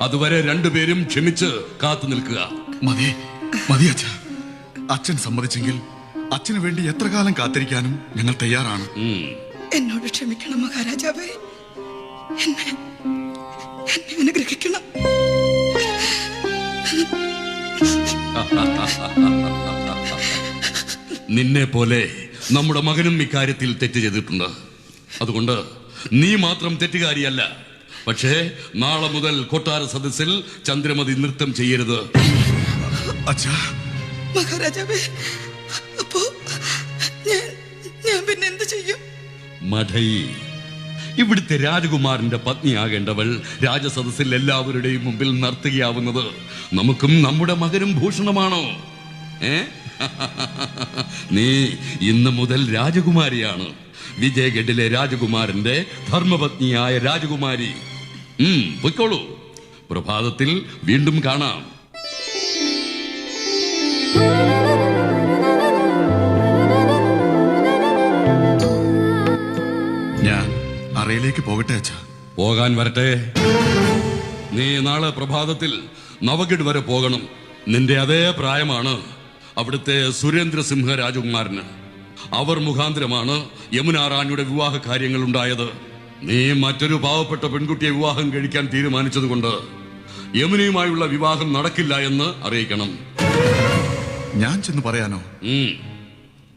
അതുവരെ രണ്ടുപേരും ക്ഷമിച്ച് കാത്തു നിൽക്കുക. മതി മതി അച്ഛ. അച്ഛൻ സമ്മതിച്ചെങ്കിൽ അച്ഛന് വേണ്ടി എത്ര കാലം കാത്തിരിക്കാനും ഞങ്ങൾ തയ്യാറാണ്. എന്നോട് ക്ഷമിക്കണം മഹാരാജാവേ. എന്നെ എന്നെ അനുഗ്രഹിക്കണം. നിന്നെ പോലെ നമ്മുടെ മകനും ഇക്കാര്യത്തിൽ തെറ്റ് ചെയ്തിട്ടുണ്ട്. അതുകൊണ്ട് നീ മാത്രം തെറ്റുകാരിയല്ല. പക്ഷേ നാളെ മുതൽ കൊട്ടാര സദസ്സിൽ ചന്ദ്രമതി നൃത്തം ചെയ്യരുത്. അച്ഛാ. മഹാരാജാവേ അപ്പോ ഞാൻ ഞാൻ പിന്നെ എന്ത് ചെയ്യും? മഠൈ ഇവിടുത്തെ രാജകുമാരന്റെ പത്നിയാകേണ്ടവൾ രാജസദസ്സിൽ എല്ലാവരുടെയും മുമ്പിൽ നർത്തകിയാവുന്നത് നമുക്കും നമ്മുടെ മകനും ഭൂഷണമാണോ? ഏ? നീ ഇന്ന് മുതൽ രാജകുമാരിയാണ്. വിജയഗഡിലെ രാജകുമാരന്റെ ധർമ്മപത്നിയായ രാജകുമാരി. പൊയ്ക്കോളൂ. പ്രഭാതത്തിൽ വീണ്ടും കാണാം. ഞാൻ അറയിലേക്ക് പോകട്ടെ അച്ഛ? പോകാൻ വരട്ടെ. നീ നാളെ പ്രഭാതത്തിൽ നവഗഡ് വരെ പോകണം. നിന്റെ അതേ പ്രായമാണ് അവിടുത്തെ സുരേന്ദ്രസിംഹ രാജകുമാരന് അവർ മുഖാന്തരമാണ് യമുന റാണിയുടെ വിവാഹ കാര്യങ്ങൾ ഉണ്ടായത്. നീ മറ്റൊരു പാവപ്പെട്ട പെൺകുട്ടിയെ വിവാഹം കഴിക്കാൻ തീരുമാനിച്ചതുകൊണ്ട് യമുനയുമായുള്ള വിവാഹം നടക്കില്ല എന്ന് അറിയിക്കണം. ഞാൻ ചെന്ന് പറയാനോ?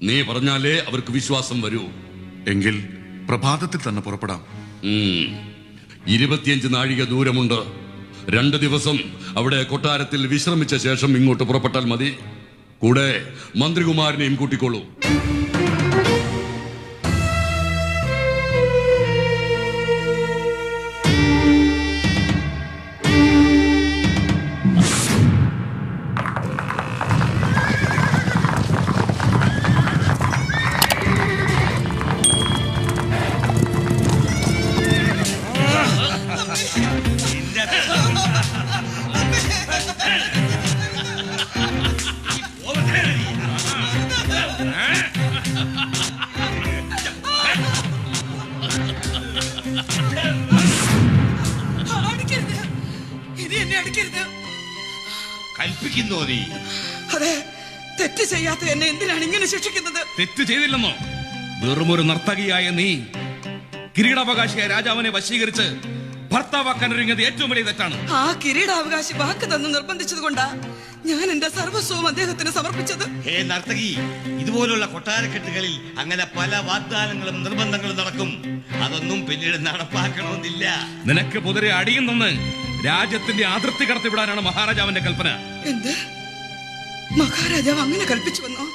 നീ പറഞ്ഞാലേ അവർക്ക് വിശ്വാസം വരൂ. എങ്കിൽ പ്രഭാതത്തിൽ തന്നെ പുറപ്പെടാം. ഇരുപത്തിയഞ്ച് നാഴിക ദൂരമുണ്ട്. രണ്ട് ദിവസം അവിടെ കൊട്ടാരത്തിൽ വിശ്രമിച്ച ശേഷം ഇങ്ങോട്ട് പുറപ്പെട്ടാൽ മതി. കൂടെ മന്ത്രികുമാരനെയും കൂട്ടിക്കോളൂ. കൽപ്പിക്കുന്നോ നീ. അതെ തെറ്റ് ചെയ്യാത്ത എന്നെ എന്തിനാണ് ഇങ്ങനെ ശിക്ഷിക്കുന്നത്? തെറ്റ് ചെയ്തില്ലെന്നോ? വെറുമൊരു നർത്തകിയായ നീ കിരീടാവകാശിയായ രാജാവിനെ വശീകരിച്ച് ഭർത്താവാക്കാൻ ഒരുങ്ങിയത് ഏറ്റവും വലിയ തെറ്റാണ്. ആ കിരീടാവകാശി വാക്ക് തന്ന് നിർബന്ധിച്ചത് കൊണ്ടാ ഞാൻ എന്റെ സർവസ്വവും അദ്ദേഹത്തിന് സമർപ്പിച്ചത്. ഹേ നർത്തകി ഇതുപോലുള്ള കൊട്ടാരക്കെട്ടുകളിൽ അങ്ങനെ പല വാഗ്ദാനങ്ങളും നിർബന്ധങ്ങളും നടക്കും. അതൊന്നും പിന്നീട് നടപ്പാക്കണമെന്നില്ല. നിനക്ക് പുതിരെ അടിയും തന്ന് രാജ്യത്തിന്റെ അതിർത്തി കടത്തിവിടാനാണ് മഹാരാജാവിന്റെ കൽപ്പന. എന്ത്? മഹാരാജാവ് അങ്ങനെ കൽപ്പിച്ചു വന്നോ?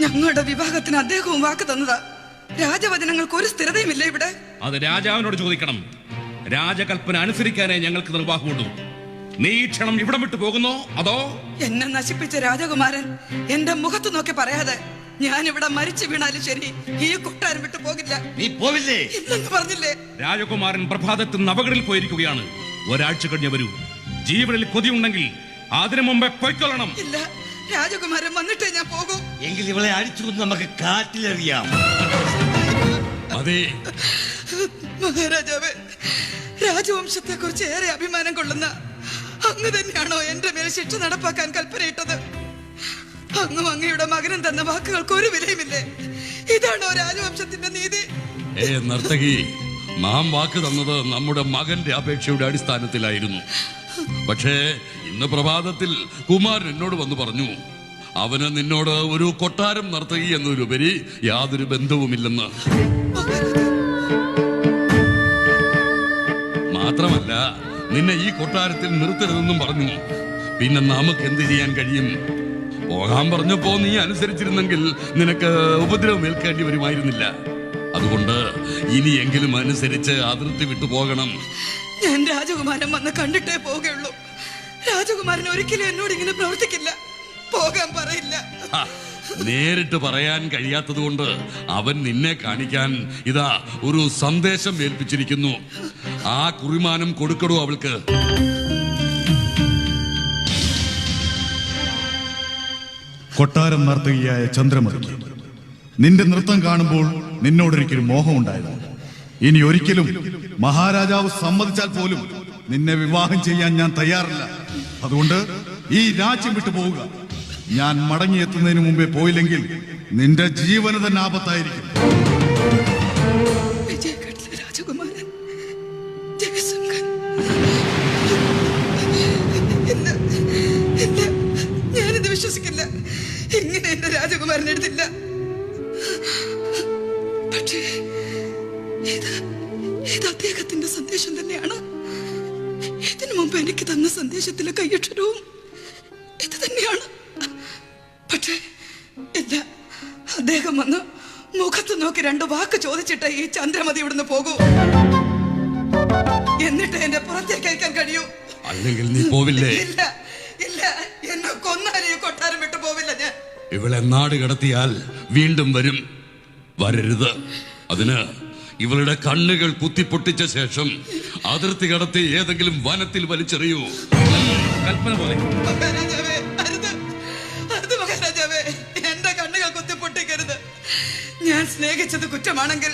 ഞങ്ങളുടെ വിവാഹത്തിന് അദ്ദേഹവും വാക്ക് തന്നതാ. രാജവചനങ്ങൾക്ക് ഒരു സ്ഥിരതയുമില്ല ഇവിടെ. അത് രാജാവിനോട് ചോദിക്കണം. രാജകൽപ്പന അനുസരിക്കാനേ ഞങ്ങൾക്ക് നിർവാഹമുള്ളൂ. നീ ഈ ക്ഷണം ഇവിടം വിട്ടു പോകുന്നോ? അതോ? എന്നെ നശിപ്പിച്ച രാജകുമാരൻ എന്റെ മുഖത്ത് നോക്കി പറയാതെ ഞാൻ ഇവിടെ മരിച്ചു വീണാലും ശരി ഈ കൊട്ടാരം വിട്ടു പോകില്ല. നീ പോവില്ലേ? ഇല്ലെന്ന് പറഞ്ഞില്ലേ? രാജകുമാരൻ പ്രഭാതത്തിൽ നവകളിൽ പോയിരിക്കുകയാണ്. ഒരാഴ്ച കഴിഞ്ഞ് വരൂ. ജീവനിൽ കൊതിയുണ്ടെങ്കിൽ അതിനു മുമ്പേ പൊയ്ക്കൊള്ളണം. ഇല്ല രാജകുമാരൻ വന്നിട്ടേ ഞാൻ പോകും. എങ്കിൽ ഇവളെ അടിച്ചു നമുക്ക് കാറ്റിലെറിയാം. അതെ. മഹാരാജാവ് രാജവംശത്തെ കുറിച്ച് ഏറെ അഭിമാനം കൊള്ളുന്ന അങ്ങ് തന്നെയാണോ എന്റെ മേൽ ശിക്ഷ നടപ്പാക്കാൻ കൽപ്പനയിട്ടത്? അങ്ങും അങ്ങയുടെ മകനും തന്ന വാക്കുകൾക്ക് ഒരു വിലയുമില്ലേ? ഇതാണോ രാജവംശത്തിന്റെ നീതി? ഏ നർത്തകി നാം വാക്ക് തന്നത് നമ്മുടെ മകന്റെ അപേക്ഷയുടെ അടിസ്ഥാനത്തിലായിരുന്നു. പക്ഷേ ഇന്ന് പ്രഭാതത്തിൽ കുമാരൻ എന്നോട് വന്ന് പറഞ്ഞു അവന് നിന്നോട് ഒരു കൊട്ടാരം നർത്തകി എന്നതിലുപരി യാതൊരു ബന്ധവുമില്ലെന്ന്. മാത്രമല്ല നിന്നെ ഈ കൊട്ടാരത്തിൽ നിർത്തരുതെന്നും പറഞ്ഞു. പിന്നെ നമുക്ക് എന്ത് ചെയ്യാൻ കഴിയും? പോകാൻ പറഞ്ഞപ്പോ നീ അനുസരിച്ചിരുന്നെങ്കിൽ നിനക്ക് ഉപദ്രവം ഏൽക്കേണ്ടി വരുമായിരുന്നില്ല. അതുകൊണ്ട് ഇനിയെങ്കിലും അനുസരിച്ച് അതിർത്തി വിട്ടു പോകണം. ഞാൻ രാജകുമാരൻ വന്ന് കണ്ടിട്ടേ പോകുള്ളൂ രാജകുമാരൻ ഒരിക്കലും എന്നോട് ഇങ്ങനെ പ്രവർത്തിക്കില്ല. പോകാൻ പറയില്ല. നേരിട്ട് പറയാൻ കഴിയാത്തത് കൊണ്ട് അവൻ നിന്നെ കാണിക്കാൻ ഇതാ ഒരു സന്ദേശം ഏൽപ്പിച്ചിരിക്കുന്നു. ആ കുറിമാനം കൊടുക്കടോ അവൾക്ക്. കൊട്ടാരം നർത്തകിയായ ചന്ദ്രമതി നിന്റെ നൃത്തം കാണുമ്പോൾ നിന്നോടൊരിക്കലും മോഹമുണ്ടായിരുന്നു ഇനി ഒരിക്കലും മഹാരാജാവ് സമ്മതിച്ചാൽ പോലും നിന്നെ വിവാഹം ചെയ്യാൻ ഞാൻ തയ്യാറല്ല. അതുകൊണ്ട് ഈ രാജ്യം വിട്ടു പോവുക. ഞാൻ മടങ്ങിയെത്തുന്നതിന് മുമ്പേ പോയില്ലെങ്കിൽ നിന്റെ ജീവന് തന്നെ ആപത്തായിരിക്കും. സന്ദേശത്തിലെ കൈയക്ഷരവും ഇത് തന്നെയാണ്. പക്ഷേ ഇല്ല. അദ്ദേഹം വന്ന് മുഖത്ത് നോക്കി രണ്ട് വാക്ക് ചോദിച്ചിട്ട് ഈ ചന്ദ്രമതി ഇവിടുന്ന് പോകൂ. എന്നിട്ട് എന്റെ പുറത്തേക്ക് അയക്കാൻ കഴിയൂ. അല്ലെങ്കിൽ നീ പോവില്ലേ? ഇല്ല ഇല്ല. എന്നെ കൊന്നാലും ഈ കൊട്ടാരം വിട്ടു പോവില്ല ഞാൻ. ഇവളെ നാട് കടത്തിയാൽ വീണ്ടും വരും. വരരുത്. അതിന് ഇവളുടെ കണ്ണുകൾ കുത്തിപ്പൊട്ടിച്ച ശേഷം അതിർത്തി കടത്തി ഏതെങ്കിലും വനത്തിൽ വലിച്ചെറിയൂ. കൽപ്പന പോലെ. എന്റെ കണ്ണുകൾ കുത്തിപ്പൊട്ടിക്കരുത്. ഞാൻ സ്നേഹിച്ചത് കുറ്റമാണെങ്കിൽ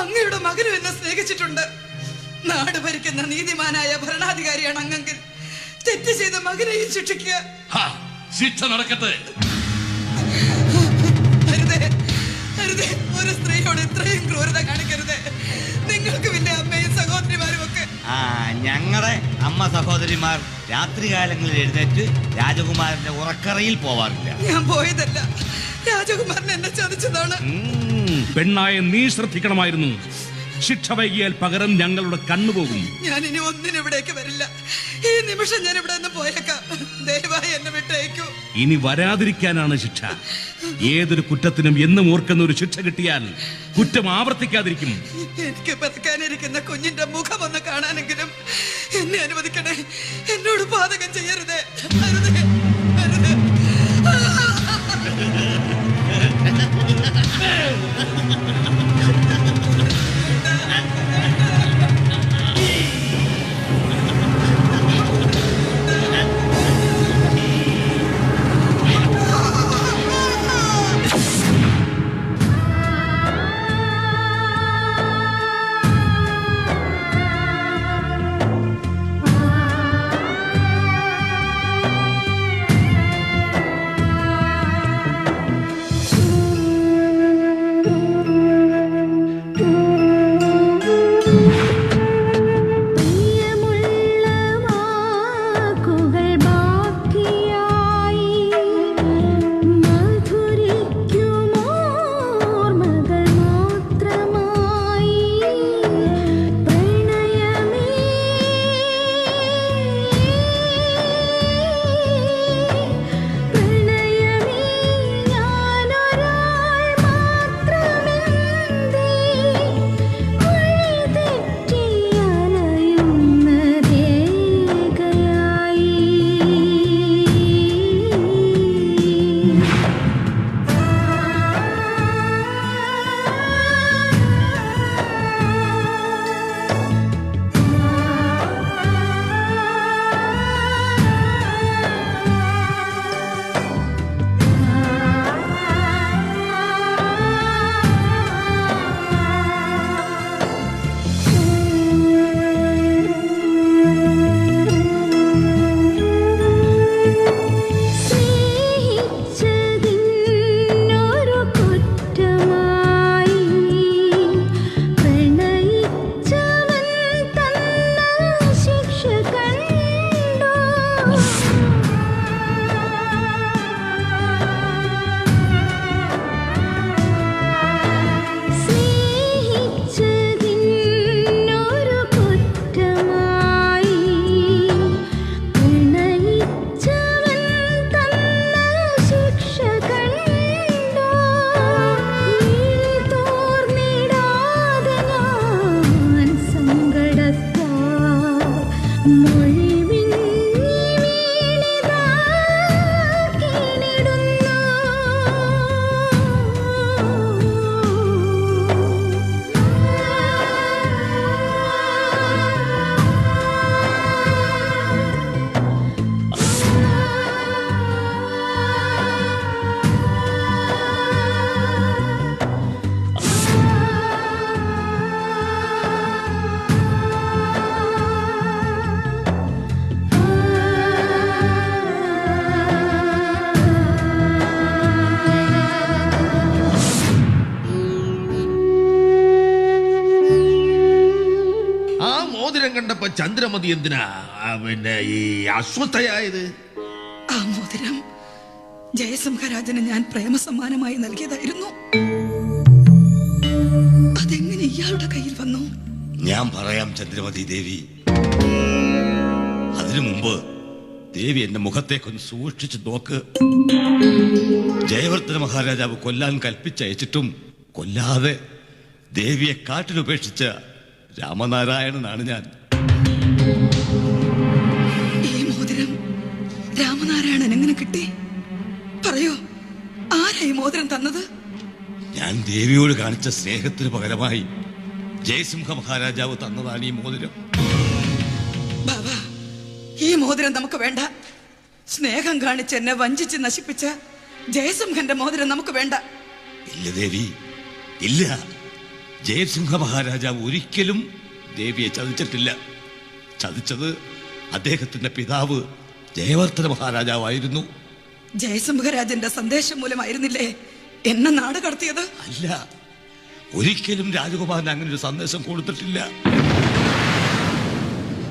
അങ്ങയുടെ മകനും എന്നെ സ്നേഹിച്ചിട്ടുണ്ട്. നാട് ഭരിക്കുന്ന നീതിമാനായ ഭരണാധികാരിയാണ് അങ്ങെങ്കിൽ തെറ്റ് ചെയ്ത മകനെയും ശിക്ഷിക്കുക. ശിക്ഷ നടക്കട്ടെ. അരുതേ അരുതേ ഒരു സ്ത്രീയോട് ഇത്രയും ക്രൂരത കാണിക്കരുത് ഞങ്ങളുടെ അമ്മ സഹോദരിമാർ രാത്രികാലങ്ങളിൽ എഴുന്നേറ്റ് രാജകുമാരന്റെ ഉറക്കറയിൽ പോവാറില്ല. ഞാൻ പോയതല്ല. രാജകുമാരൻ എന്നെ ചതിച്ചതാണ്. പെണ്ണായ നീ ശ്രദ്ധിക്കണമായിരുന്നു. ശിക്ഷ വൈകിയാൽ പകരം ഞങ്ങളുടെ കണ്ണുപോകും ഞാൻ ഇനി ഒന്നിനും ഇവിടേക്ക് വരില്ല. ഈ നിമിഷം ഞാൻ ഇവിടെ നിന്ന് പോയേക്കാം. ദയവായി എന്നെ വിട്ടേക്കൂ ഇനി വരാതിരിക്കാനാണ് ശിക്ഷ. ഏതൊരു കുറ്റത്തിനും എന്നും ഓർക്കുന്ന ഒരു ശിക്ഷ കിട്ടിയാൽ കുറ്റം ആവർത്തിക്കാതിരിക്കും. എനിക്ക് പെറുക്കാനിരിക്കുന്ന കുഞ്ഞിന്റെ മുഖം ഒന്ന് കാണാനെങ്കിലും എന്നെ അനുവദിക്കണേ. എന്നോട് പാതകം ചെയ്യരുതേ. അരുതേ. അരുതേ. ചന്ദ്രമതി എന്തിനാ? പിന്നെ ഈ അസ്വസ്ഥയായത് ആ മോതിരം ജയസിംഹരാജന് ഞാൻ പ്രേമസമ്മാനമായി നൽകിയതായിരുന്നു. അതെങ്ങനെ ഇയാളുടെ കയ്യിൽ വന്നു? ഞാൻ പറയാം ചന്ദ്രമതി ദേവി. അതിനു മുമ്പ് ദേവി എന്റെ മുഖത്തേക്കൊന്ന് സൂക്ഷിച്ചു നോക്ക്. ജയവർദ്ധന മഹാരാജാവ് കൊല്ലാൻ കൽപ്പിച്ചയച്ചിട്ടും കൊല്ലാതെ ദേവിയെ കാട്ടിലുപേക്ഷിച്ച രാമനാരായണനാണ് ഞാൻ. ഈ മോതിരം രാമനാരായണൻ എങ്ങനെ കിട്ടി? പറയോ ആരാ ഈ മോതിരം തന്നത്? ഞാൻ ദേവിയോട് കാണിച്ച സ്നേഹത്തിന് പകരമായി ജയസിംഹ മഹാരാജാവ് തന്നതാണ് ഈ മോതിരം. ബാബാ ഈ മോതിരം നമുക്ക് വേണ്ട. സ്നേഹം കാണിച്ച് എന്നെ വഞ്ചിച്ച് നശിപ്പിച്ച ജയസിംഹന്റെ മോതിരം നമുക്ക് വേണ്ട. ഇല്ല ദേവി ഇല്ല. ജയസിംഹ മഹാരാജാവ് ഒരിക്കലും ദേവിയെ ചതിച്ചിട്ടില്ല. ചതിച്ചത് അദ്ദേഹത്തിന്റെ പിതാവ് ജയവർദ്ധന മഹാരാജാവായിരുന്നു. ജയസിംഹരാജന്റെ സന്ദേശം മൂലമായിരുന്നില്ലേ? എന്നെ നാട് കടത്തിയത്? അല്ല ഒരിക്കലും രാജകുമാരൻ അങ്ങനെ ഒരു സന്ദേശം കൊടുത്തിട്ടില്ല.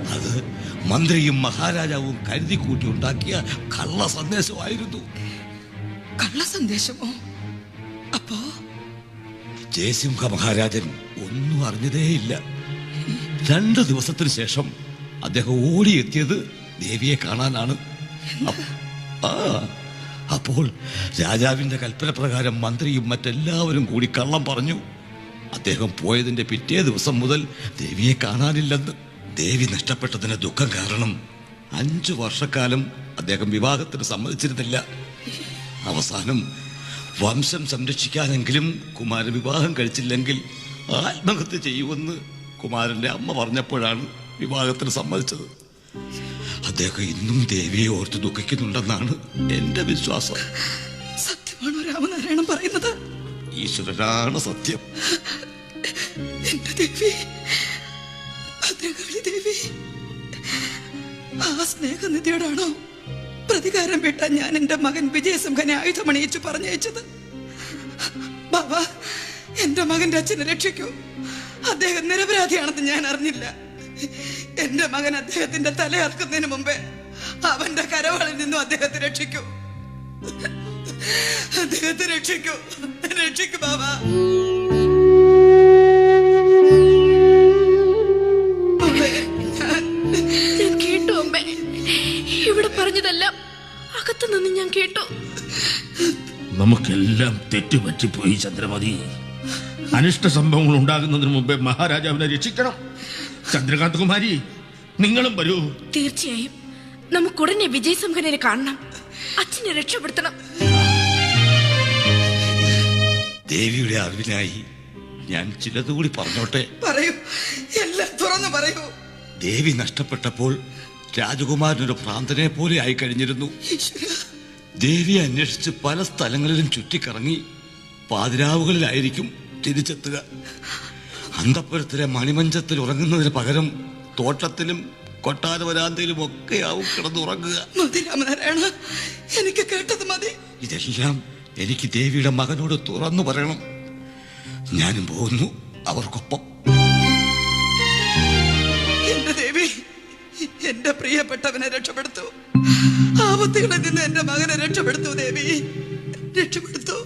അത് മന്ത്രിയും മഹാരാജാവും കരുതി കൂട്ടി ഉണ്ടാക്കിയ കള്ള സന്ദേശമായിരുന്നു. കള്ള സന്ദേശമോ? അപ്പോ? ജയസിംഹ മഹാരാജൻ ഒന്നും അറിഞ്ഞതേയില്ല. രണ്ടു ദിവസത്തിന് ശേഷം അദ്ദേഹം ഓടിയെത്തിയത് ദേവിയെ കാണാനാണ്. ആ അപ്പോൾ രാജാവിന്റെ കൽപ്പന പ്രകാരം മന്ത്രിയും മറ്റെല്ലാവരും കൂടി കള്ളം പറഞ്ഞു. അദ്ദേഹം പോയതിന്റെ പിറ്റേ ദിവസം മുതൽ ദേവിയെ കാണാനില്ലെന്ന്. ദേവി നഷ്ടപ്പെട്ടതിന് ദുഃഖം കാരണം അഞ്ചു വർഷക്കാലം അദ്ദേഹം വിവാഹത്തിന് സമ്മതിച്ചിരുന്നില്ല. അവസാനം വംശം സംരക്ഷിക്കാനെങ്കിലും കുമാരൻ വിവാഹം കഴിച്ചില്ലെങ്കിൽ ആത്മഹത്യ ചെയ്യുമെന്ന് കുമാരന്റെ അമ്മ പറഞ്ഞപ്പോഴാണ് വിവാഹത്തിന് സമ്മതിച്ചത്. അദ്ദേഹം ഇന്നും ദേവിയെ ഓർത്ത് ദുഃഖിക്കുന്നുണ്ടെന്നാണ് എന്റെ വിശ്വാസം. സത്യമാണോ രാമനാരായണൻ പറയുന്നത്? ഈശ്വരനാണ് സത്യം. എന്റെ ദേവി ഭദ്രകാളി ദേവി. ആ സ്നേഹനിധിയോടാണോ പ്രതികാരം വിട്ട ഞാൻ എന്റെ മകൻ വിജയസിംഹനെ ആയുധമണിയിച്ചു പറഞ്ഞയച്ചത്? ബാബ എന്റെ മകന്റെ അച്ഛനെ രക്ഷിക്കൂ. അദ്ദേഹം നിരപരാധിയാണെന്ന് ഞാൻ അറിഞ്ഞില്ല. എന്റെ മകൻ അദ്ദേഹത്തിന്റെ തലയർക്കുന്നതിന് മുമ്പേ അവന്റെ കരവാളിൽ നിന്നും അദ്ദേഹത്തെ രക്ഷിക്കൂ. അദ്ദേഹത്തെ രക്ഷിക്കൂ. രക്ഷിക്കൂ ബാബ. ഞാൻ ഞാൻ കേട്ടു അമ്മേ. ഇവിടെ പറഞ്ഞതെല്ലാം അകത്തു നിന്ന് ഞാൻ കേട്ടു. നമുക്കെല്ലാം തെറ്റുപറ്റിപ്പോയി ചന്ദ്രമതി. അനിഷ്ട സംഭവങ്ങൾ ഉണ്ടാകുന്നതിന് മുമ്പേ മഹാരാജാവിനെ രക്ഷിക്കണം. ചന്ദ്രകാന്ത് കുമാരി നിങ്ങളും വരൂ. തീർച്ചയായും. നമുക്ക് നമുക്കുടനെ വിജയസംഹനെ കാണണം. അച്ഛനെ രക്ഷപ്പെടുത്തണം. ദേവിയുടെ അറിവിനായി ഞാൻ ചിലതുകൂടി പറഞ്ഞോട്ടെ? പറയൂ. എല്ലാം തുറന്നു പറയൂ. ദേവി നഷ്ടപ്പെട്ടപ്പോൾ രാജകുമാരനൊരു ഭ്രാന്തനെ പോലെ ആയി കഴിഞ്ഞിരുന്നു. ദേവി ദേവിയെ അന്വേഷിച്ച് പല സ്ഥലങ്ങളിലും ചുറ്റിക്കറങ്ങി പാതിരാവുകളിലായിരിക്കും തിരിച്ചെത്തുക. അന്തപ്പുരത്തിലെ മണിമഞ്ചത്തിൽ ഉറങ്ങുന്നതിന് പകരം തോട്ടത്തിലും കൊട്ടാര വരാന്തയിലും ഒക്കെയാവും കിടന്നുറങ്ങുക. മതി രാമനാരായണ എനിക്ക് കേട്ടത് മതി. ഇതെല്ലാം എനിക്ക് ദേവിയുടെ മകനോട് തുറന്നു പറയണം. ഞാനും പോകുന്നു അവർക്കൊപ്പം. എന്റെ ദേവി എന്റെ പ്രിയപ്പെട്ടവനെ രക്ഷപ്പെടുത്തു. ആപത്തുകളിൽ നിന്ന് എന്റെ മകനെ രക്ഷപ്പെടുത്തു ദേവി. രക്ഷപ്പെടുത്തൂ.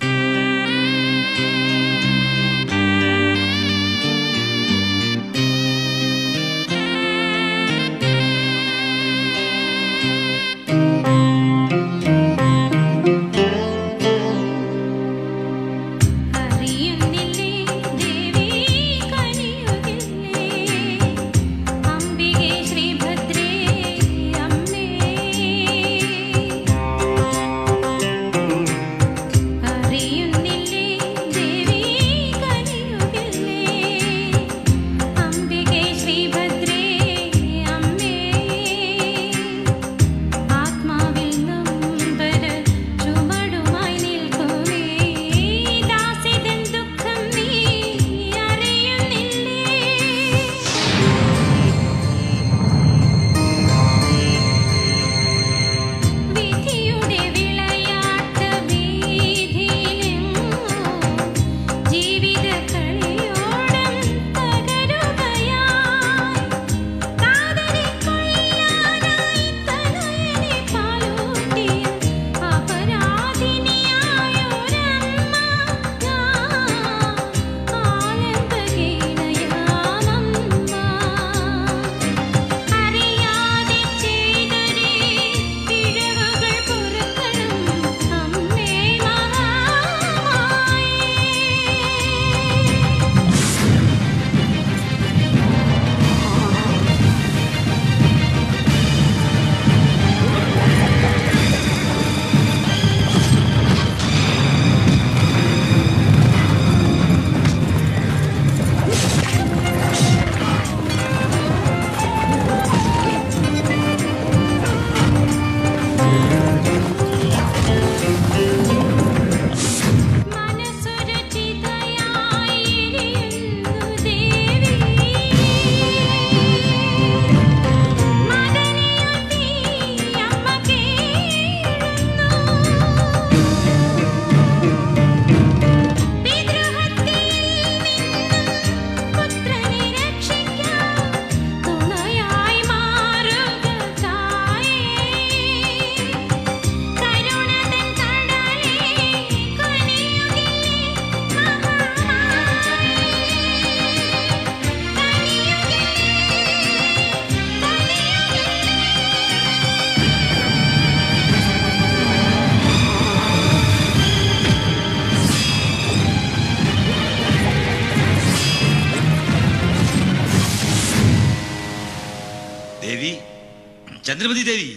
ചന്ദ്രമതി ദേവി.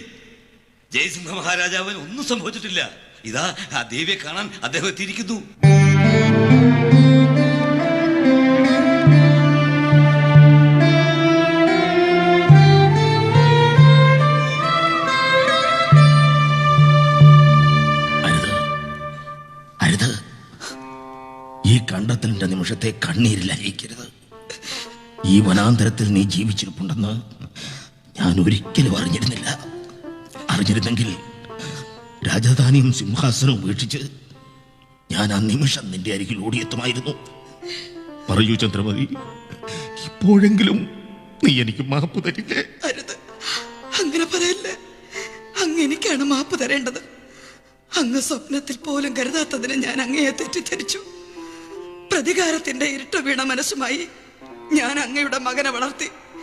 ജയസിംഹ മഹാരാജാവിന് ഒന്നും സംഭവിച്ചിട്ടില്ല. ഇതാ ആ ദേവിയെ കാണാൻ അദ്ദേഹം എത്തിയിരിക്കുന്നു. ഈ കണ്ടെത്തലിന്റെ നിമിഷത്തെ കണ്ണീരിൽ അയക്കരുത് ഈ വനാന്തരത്തിൽ നീ ജീവിച്ചിരിപ്പുണ്ടെന്ന് ഞാൻ ഒരിക്കലും അറിഞ്ഞിരുന്നില്ല. അറിഞ്ഞിരുന്നെങ്കിൽ രാജധാനിയും സിംഹാസനവും ഉപേക്ഷിച്ച് ഞാൻ ആ നിമിഷം നിന്റെ അരികിൽ ഓടിയെത്തുമായിരുന്നു. പറയൂ ചന്ദ്രമതി ഇപ്പോഴെങ്കിലും നീ എനിക്ക് മാപ്പ് തരില്ലേ? അരുത്. അങ്ങനെ പറയല്ലേ. അങ്ങ് എനിക്കാണ് മാപ്പ് തരേണ്ടത്. അങ്ങ് സ്വപ്നത്തിൽ പോലും കരുതാത്തതിന് ഞാൻ അങ്ങയെ തെറ്റിദ്ധരിച്ചു. പ്രതികാരത്തിന്റെ ഇരുട്ട വീണ മനസ്സുമായി ഞാൻ അങ്ങയുടെ മകനെ വളർത്തി.